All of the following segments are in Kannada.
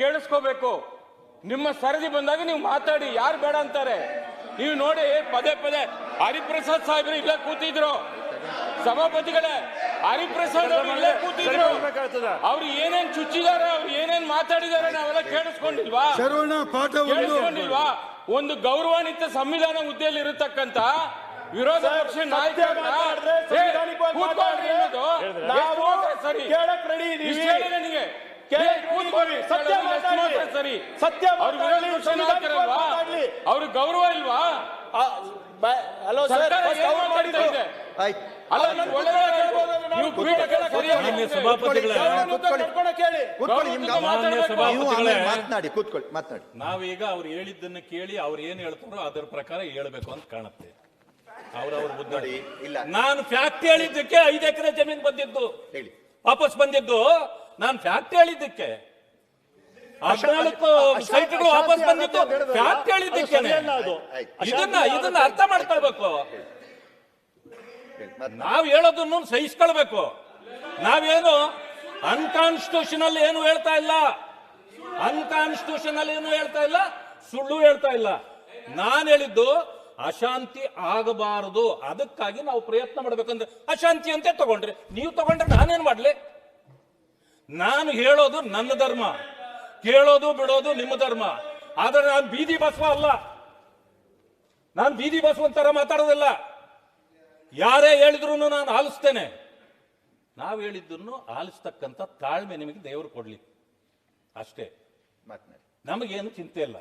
ಕೇಳಿಸ್ಕೋಬೇಕು. ನಿಮ್ಮ ಸರದಿ ಬಂದಾಗ ನೀವು ಮಾತಾಡಿ ಯಾರು ಬೇಡ ಅಂತಾರೆ. ನೀವು ನೋಡಿ ಪದೇ ಪದೇ ಹರಿಪ್ರಸಾದ್ ಸಾಹೇಬ್ರು ಇಲ್ಲೇ ಕೂತಿದ್ರು. ಸಭಾಪತಿಗಳೇ ಹರಿಪ್ರಸಾದ್ ಅವರು ಇಲ್ಲೇ ಕೂತಿದ್ರು. ಅವ್ರು ಏನೇನ್ ಚುಚ್ಚಿದಾರೆ ಅವ್ರು ಏನೇನ್ ಮಾತಾಡಿದಾರೆ ನಾವೆಲ್ಲ ಕೇಳಿಸ್ಕೊಂಡಿಲ್ವಾ? ಕೇಳಿಸ್ಕೊಂಡಿಲ್ವಾ? ಒಂದು ಗೌರವಾನ್ವಿತ ಸಂವಿಧಾನ ಹುದ್ದೆಯಲ್ಲಿ ಇರತಕ್ಕಂತ ವಿರೋಧ ಪಕ್ಷ ನಾಯಕ ಸರಿ. ನನಗೆ ಸತ್ಯ ಮಾತಾಡಿ. ಸರಿ ಸತ್ಯ ಮಾತಾಡ್ಲಿ. ಅವ್ರ ಗೌರವ ಇಲ್ವಾ? ಹಲೋ ಸರ್ ಅವ್ರು ಅಲ್ಲ ಒಳ್ಳೆ ನೀವು ಸರಿಯಾಗಿ ಸಭಾಪತಿಗಳೇ. ಮಾತನಾಡಿ ಕೂತ್ಕೊಳ್ಳಿ ಮಾತನಾಡಿ. ನಾವೀಗ ಅವ್ರು ಹೇಳಿದ್ದನ್ನ ಕೇಳಿ ಅವ್ರು ಏನ್ ಹೇಳ್ತಾರೋ ಅದರ ಪ್ರಕಾರ ಹೇಳ್ಬೇಕು ಅಂತ ಕಾಣುತ್ತೆ. ಅವ್ರವ್ರ ಬುದ್ಧಿ ಇಲ್ಲ. ನಾನು ಫ್ಯಾಕ್ಟ್ ಹೇಳಿದ್ದಕ್ಕೆ ಐದು ಎಕರೆ ಜಮೀನ್ ಬಂದಿದ್ದು. ಹೇಳಿ. ವಾಪಸ್ ಬಂದಿದ್ದು. ನಾನು ಫ್ಯಾಕ್ಟ್ ಹೇಳಿದ್ದಕ್ಕೆ ಹದಿನಾಲ್ಕು ಸೈಟ್ಗಳು ವಾಪಸ್ ಬಂದಿತ್ತು ಫ್ಯಾಕ್ಟ್. ಇದನ್ನ ಇದನ್ನ ಅರ್ಥ ಮಾಡ್ಕೊಳ್ಬೇಕು. ನಾವ್ ಹೇಳೋದನ್ನು ಸಹಿಸ್ಕೊಳ್ಬೇಕು. ನಾವೇನು ಅನ್ಕಾನ್ಸ್ಟಿಟ್ಯೂಷನಲ್ ಏನು ಹೇಳ್ತಾ ಇಲ್ಲ? ಅನ್ಕಾನ್ಸ್ಟಿಟ್ಯೂಷನಲ್ ಏನು ಹೇಳ್ತಾ ಇಲ್ಲ? ಸುಳ್ಳು ಹೇಳ್ತಾ ಇಲ್ಲ. ನಾನ್ ಹೇಳಿದ್ದು ಅಶಾಂತಿ ಆಗಬಾರದು. ಅದಕ್ಕಾಗಿ ನಾವು ಪ್ರಯತ್ನ ಮಾಡ್ಬೇಕಂದ್ರೆ ಅಶಾಂತಿ ಅಂತ ತಗೊಂಡ್ರಿ. ನೀವು ತಗೊಂಡ್ರೆ ನಾನೇನ್ ಮಾಡ್ಲಿ? ನಾನು ಹೇಳೋದು ನನ್ನ ಧರ್ಮ. ಕೇಳೋದು ಬಿಡೋದು ನಿಮ್ಮ ಧರ್ಮ. ಆದ್ರೆ ನಾನು ಬೀದಿ ಬಸವ ಅಲ್ಲ. ನಾನು ಬೀದಿ ಬಸವಂತರ ಮಾತಾಡೋದಿಲ್ಲ. ಯಾರೇ ಹೇಳಿದ್ರು ನಾನು ಆಲಿಸ್ತೇನೆ. ನಾವು ಹೇಳಿದ್ದನ್ನು ಆಲಿಸ್ತಕ್ಕಂಥ ತಾಳ್ಮೆ ನಿಮಗೆ ದೇವರು ಕೊಡ್ಲಿ. ಅಷ್ಟೇ. ನಮಗೇನು ಚಿಂತೆ ಇಲ್ಲ.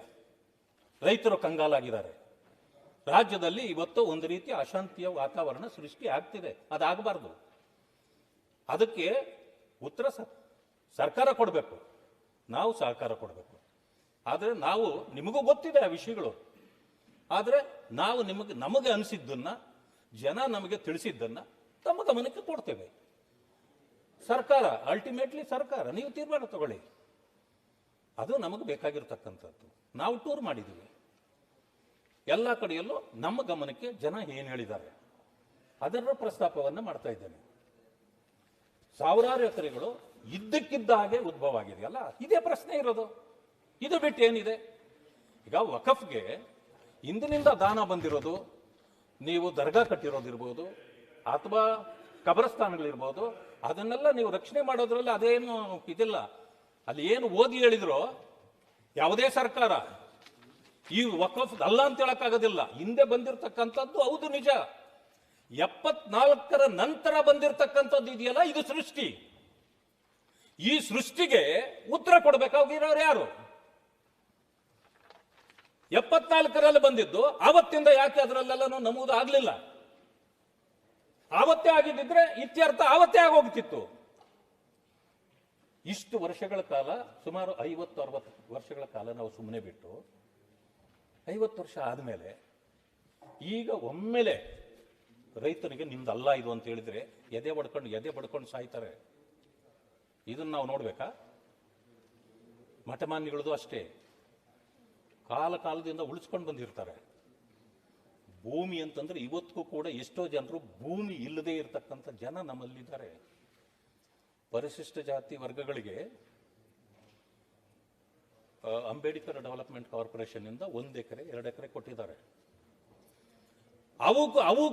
ರೈತರು ಕಂಗಾಲಾಗಿದ್ದಾರೆ. ರಾಜ್ಯದಲ್ಲಿ ಇವತ್ತು ಒಂದು ರೀತಿ ಅಶಾಂತಿಯ ವಾತಾವರಣ ಸೃಷ್ಟಿ ಆಗ್ತಿದೆ. ಅದಾಗಬಾರ್ದು. ಅದಕ್ಕೆ ಉತ್ತರ ಸರ್ಕಾರ ಕೊಡಬೇಕು. ನಾವು ಸಹಕಾರ ಕೊಡಬೇಕು. ಆದರೆ ನಾವು ನಿಮಗೂ ಗೊತ್ತಿದೆ ಆ ವಿಷಯಗಳು. ಆದರೆ ನಾವು ನಿಮಗೆ, ನಮಗೆ ಅನಿಸಿದ್ದನ್ನು, ಜನ ನಮಗೆ ತಿಳಿಸಿದ್ದನ್ನ ತಮ್ಮ ಗಮನಕ್ಕೆ ಕೊಡ್ತೇವೆ. ಸರ್ಕಾರ ಅಲ್ಟಿಮೇಟ್ಲಿ ಸರ್ಕಾರ, ನೀವು ತೀರ್ಮಾನ ತಗೊಳ್ಳಿ. ಅದು ನಮಗೆ ಬೇಕಾಗಿರತಕ್ಕಂಥದ್ದು. ನಾವು ಟೂರ್ ಮಾಡಿದ್ದೀವಿ. ಎಲ್ಲ ಕಡೆಯಲ್ಲೂ ನಮ್ಮ ಗಮನಕ್ಕೆ ಜನ ಏನು ಹೇಳಿದ್ದಾರೆ? ಅದರ ಪ್ರಸ್ತಾಪವನ್ನು ಮಾಡ್ತಾ ಇದ್ದೇನೆ. ಸಾವಿರಾರು ಎಕರೆಗಳು ಇದ್ದಕ್ಕಿದ್ದ ಹಾಗೆ ಉದ್ಭವ ಆಗಿದೆಯಲ್ಲ ಇದೇ ಪ್ರಶ್ನೆ ಇರೋದು. ಇದು ಬಿಟ್ಟು ಏನಿದೆ? ಈಗ ವಕಫ್ಗೆ ಇಂದಿನಿಂದ ದಾನ ಬಂದಿರೋದು, ನೀವು ದರ್ಗಾ ಕಟ್ಟಿರೋದಿರ್ಬೋದು ಅಥವಾ ಕಬರಸ್ಥಾನಗಳಿರ್ಬೋದು, ಅದನ್ನೆಲ್ಲ ನೀವು ರಕ್ಷಣೆ ಮಾಡೋದ್ರಲ್ಲಿ ಅದೇನು ಇದಿಲ್ಲ. ಅಲ್ಲಿ ಏನು ಓದಿ ಹೇಳಿದ್ರು, ಯಾವುದೇ ಸರ್ಕಾರ ಈ ವಕಫ್ ಅಲ್ಲ ಅಂತ ಹೇಳಕ್ಕಾಗೋದಿಲ್ಲ. ಹಿಂದೆ ಬಂದಿರತಕ್ಕಂಥದ್ದು ಹೌದು ನಿಜ. ಎಪ್ಪತ್ನಾಲ್ಕರ ನಂತರ ಬಂದಿರತಕ್ಕಂಥದ್ದು ಇದೆಯಲ್ಲ? ಇದು ಸೃಷ್ಟಿ. ಈ ಸೃಷ್ಟಿಗೆ ಉತ್ತರ ಕೊಡಬೇಕಾಗಿರೋರು ಯಾರು? ಎಪ್ಪತ್ನಾಲ್ಕರಲ್ಲಿ ಬಂದಿದ್ದು, ಆವತ್ತಿಂದ ಯಾಕೆ ಅದರಲ್ಲೆಲ್ಲ ನಮೂದು ಆಗ್ಲಿಲ್ಲ? ಆವತ್ತೇ ಆಗಿದ್ದಿದ್ರೆ ಇತ್ಯರ್ಥ ಆವತ್ತೇ ಆಗೋಗ್ತಿತ್ತು. ಇಷ್ಟು ವರ್ಷಗಳ ಕಾಲ, ಸುಮಾರು ಐವತ್ತು, ಅರವತ್ತು ವರ್ಷಗಳ ಕಾಲ ನಾವು ಸುಮ್ಮನೆ ಬಿಟ್ಟು, ಐವತ್ತು ವರ್ಷ ಆದಮೇಲೆ, ಈಗ ಒಮ್ಮೆಲೆ ರೈತನಿಗೆ ನಿಮ್ದಲ್ಲ ಇದು ಅಂತ ಹೇಳಿದ್ರೆ ಎದೆ ಬಡ್ಕೊಂಡು ಎದೆ ಬಡ್ಕೊಂಡು ಸಾಯ್ತಾರೆ. ಇದನ್ನ ನಾವು ನೋಡ್ಬೇಕಾ? ಮಠಮಾನ್ಯಗಳದು ಅಷ್ಟೇ. ಕಾಲ ಕಾಲದಿಂದ ಉಳಿಸ್ಕೊಂಡು ಬಂದಿರ್ತಾರೆ. ಭೂಮಿ ಅಂತಂದ್ರೆ ಇವತ್ತಿಗೂ ಕೂಡ ಎಷ್ಟೋ ಜನರು ಭೂಮಿ ಇಲ್ಲದೆ ಇರತಕ್ಕಂಥ ಜನ ನಮ್ಮಲ್ಲಿದ್ದಾರೆ. ಪರಿಶಿಷ್ಟ ಜಾತಿ ವರ್ಗಗಳಿಗೆ ಅಂಬೇಡ್ಕರ್ ಡೆವಲಪ್ಮೆಂಟ್ ಕಾರ್ಪೊರೇಷನ್ ಇಂದ ಒಂದು ಎಕರೆ, ಎರಡು ಎಕರೆ ಕೊಟ್ಟಿದ್ದಾರೆ. ಅವು ಅವು